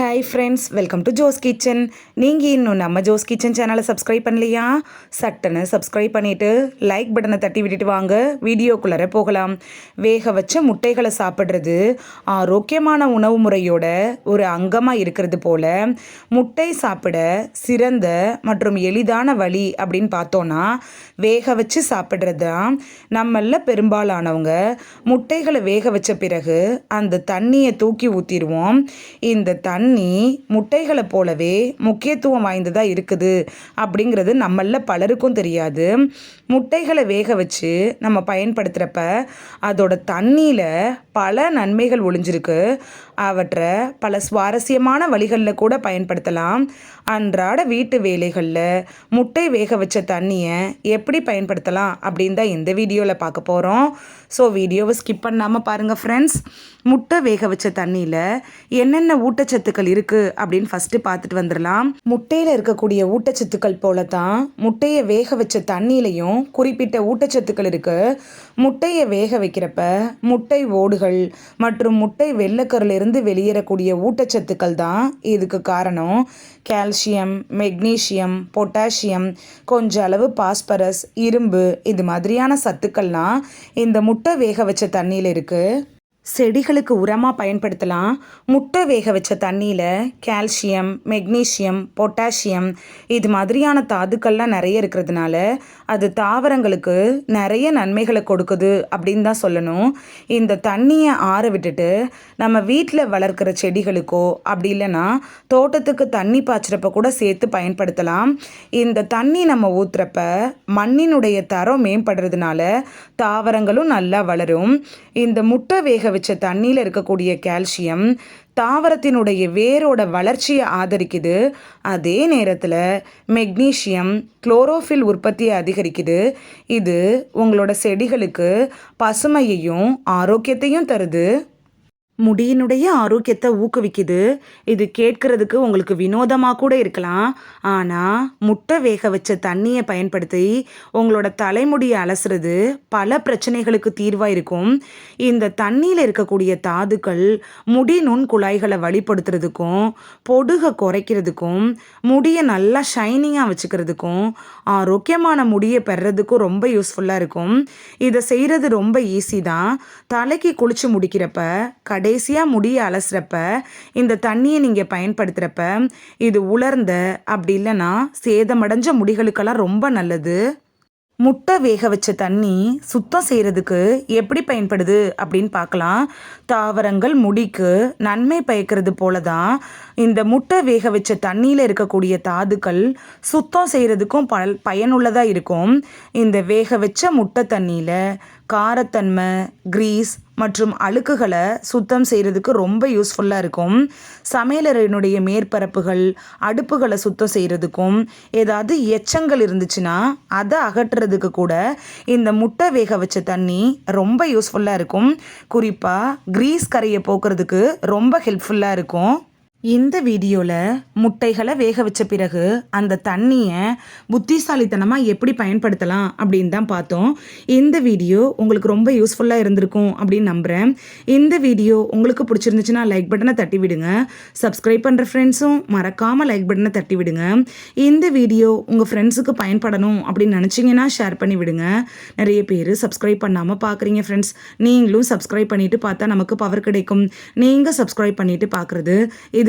Hi friends welcome to Jo's kitchen நீங்கள் இன்னும் நம்ம ஜோஸ் கிச்சன் சேனலை சப்ஸ்கிரைப் பண்ணலையா? சட்டனை சப்ஸ்கிரைப் பண்ணிவிட்டு லைக் பட்டனை தட்டி விட்டுட்டு வாங்க. வீடியோக்குள்ளார போகலாம். வேக வச்ச முட்டைகளை சாப்பிட்றது ஆரோக்கியமான உணவு முறையோட ஒரு அங்கமாக இருக்கிறது போல் முட்டை சாப்பிட சிறந்த மற்றும் எளிதான வழி அப்படின்னு பார்த்தோன்னா வேக வச்சு சாப்பிட்றது தான் நம்மள பெரும்பாலானவங்க முட்டைகளை வேக வச்ச பிறகு அந்த தண்ணியை தூக்கி ஊற்றிடுவோம் இந்த தண்ணி முட்டைகளை போலவே முக்கியத்துவம் வாய்ந்ததாக இருக்குது அப்படிங்கிறது நம்மளில் பலருக்கும் தெரியாது. முட்டைகளை வேக வச்சு நம்ம பயன்படுத்துகிறப்ப அதோட தண்ணியில் பல நன்மைகள் ஒளிஞ்சிருக்கு. அவற்றை பல சுவாரஸ்யமான வழிகளில் கூட பயன்படுத்தலாம். அன்றாட வீட்டு வேலைகளில் முட்டை வேக வச்ச தண்ணியை எப்படி பயன்படுத்தலாம் அப்படின்னு தான் இந்த வீடியோவில் பார்க்க போகிறோம் ஸோ வீடியோவை ஸ்கிப் பண்ணாமல் பாருங்கள் ஃப்ரெண்ட்ஸ் முட்டை வேக வச்ச தண்ணியில் என்னென்ன ஊட்டச்சத்துக்கள் இருக்குது அப்படின்னு ஃபஸ்ட்டு பார்த்துட்டு வந்துடலாம். முட்டையில் இருக்கக்கூடிய ஊட்டச்சத்துக்கள் போல தான் முட்டையை வேக வச்ச தண்ணியிலையும் குறிப்பிட்ட ஊட்டச்சத்துக்கள் இருக்குது முட்டையை வேக வைக்கிறப்ப முட்டை ஓடுகள் மற்றும் முட்டை வெள்ளைக்கரிலிருந்து வெளியேறக்கூடிய ஊட்டச்சத்துக்கள் தான் இதுக்கு காரணம். கால்சியம் மெக்னீஷியம் பொட்டாசியம் கொஞ்ச அளவு பாஸ்பரஸ் இரும்பு இது மாதிரியான சத்துக்கள்லாம் இந்த முட்டை வேக வச்ச தண்ணியில் இருக்குது செடிகளுக்கு உரமாக பயன்படுத்தலாம். முட்டை வேக வச்ச தண்ணியில் கால்சியம் மெக்னீஷியம் பொட்டாசியம் இது மாதிரியான தாதுக்கள்லாம் நிறைய இருக்கிறதுனால அது தாவரங்களுக்கு நிறைய நன்மைகளை கொடுக்குது அப்படின்னு தான் சொல்லணும். இந்த தண்ணியை ஆற விட்டுட்டு நம்ம வீட்டில் வளர்க்குற செடிகளுக்கோ அப்படி இல்லைன்னா தோட்டத்துக்கு தண்ணி பாய்ச்சிறப்ப கூட சேர்த்து பயன்படுத்தலாம். இந்த தண்ணி நம்ம ஊற்றுறப்ப மண்ணினுடைய தரம் மேம்படுறதுனால தாவரங்களும் நல்லா வளரும். இந்த முட்டை வேக வச்ச தண்ணியில் இருக்கக்கூடிய கால்சியம் தாவரத்தினுடைய வேரோட வளர்ச்சியை ஆதரிக்குது. அதே நேரத்தில் மெக்னீஷியம் குளோரோஃபில் உற்பத்தியை அதிகரிக்குது. இது உங்களோட செடிகளுக்கு பசுமையையும் ஆரோக்கியத்தையும் தருது. முடியினுடைய ஆரோக்கியத்தை ஊக்குவிக்குது. இது கேட்கறதுக்கு உங்களுக்கு வினோதமாக கூட இருக்கலாம். ஆனால் முட்டை வேக வச்ச தண்ணியை பயன்படுத்தி உங்களோட தலைமுடியை அலசுறது பல பிரச்சனைகளுக்கு தீர்வாக இருக்கும். இந்த தண்ணியில் இருக்கக்கூடிய தாதுக்கள் முடி நுண் குழாய்களை வழிப்படுத்துறதுக்கும் பொடுகை குறைக்கிறதுக்கும் முடியை நல்லா ஷைனிங்காக வச்சுக்கிறதுக்கும் ஆரோக்கியமான முடியை பெறதுக்கும் ரொம்ப யூஸ்ஃபுல்லாக இருக்கும். இதை செய்கிறது ரொம்ப ஈஸி தான். தலைக்கு குளிச்சு முடிக்கிறப்ப கடை கடைசியாக முடிய அலசுறப்ப இந்த தண்ணியை நீங்கள் பயன்படுத்துகிறப்ப இது உலர்ந்த அப்படி இல்லைன்னா சேதமடைஞ்ச முடிகளுக்கெல்லாம் ரொம்ப நல்லது. முட்டை வேக வச்ச தண்ணி சுத்தம் செய்கிறதுக்கு எப்படி பயன்படுது அப்படின்னு பார்க்கலாம் தாவரங்கள் முடிக்கு நன்மை பயக்கிறது போல தான் இந்த முட்டை வேக வச்ச தண்ணியில் இருக்கக்கூடிய தாதுக்கள் சுத்தம் செய்கிறதுக்கும் ப பயனுள்ளதாக இருக்கும். இந்த வேக வச்ச முட்டை தண்ணியில் காரத்தன்மை கிரீஸ் மற்றும் அழுக்குகளை சுத்தம் செய்கிறதுக்கு ரொம்ப யூஸ்ஃபுல்லாக இருக்கும். சமையலறையினுடைய மேற்பரப்புகள் அடுப்புகளை சுத்தம் செய்கிறதுக்கும் ஏதாவது எச்சங்கள் இருந்துச்சுன்னா அதை அகற்றுறதுக்கு கூட இந்த முட்டை வேக வச்ச தண்ணி ரொம்ப யூஸ்ஃபுல்லாக இருக்கும். குறிப்பாக க்ரீஸ் கரையை போக்குறதுக்கு ரொம்ப ஹெல்ப்ஃபுல்லாக இருக்கும். இந்த வீடியோவில் முட்டைகளை வேக வச்ச பிறகு அந்த தண்ணியை புத்திசாலித்தனமாக எப்படி பயன்படுத்தலாம் அப்படின்னு தான் பார்த்தோம். இந்த வீடியோ உங்களுக்கு ரொம்ப யூஸ்ஃபுல்லாக இருந்திருக்கும் அப்படின்னு நம்புகிறேன் இந்த வீடியோ உங்களுக்கு பிடிச்சிருந்துச்சுன்னா லைக் பட்டனை தட்டி விடுங்க. சப்ஸ்கிரைப் பண்ணுற ஃப்ரெண்ட்ஸும் மறக்காமல் லைக் பட்டனை தட்டி விடுங்க. இந்த வீடியோ உங்கள் ஃப்ரெண்ட்ஸுக்கு பயன்படணும் அப்படின்னு நினச்சிங்கன்னா ஷேர் பண்ணி விடுங்க. நிறைய பேர் சப்ஸ்கிரைப் பண்ணாமல் பார்க்குறீங்க ஃப்ரெண்ட்ஸ் நீங்களும் சப்ஸ்கிரைப் பண்ணிவிட்டு பார்த்தா நமக்கு பவர் கிடைக்கும். நீங்கள் சப்ஸ்கிரைப் பண்ணிவிட்டு பார்க்குறது இது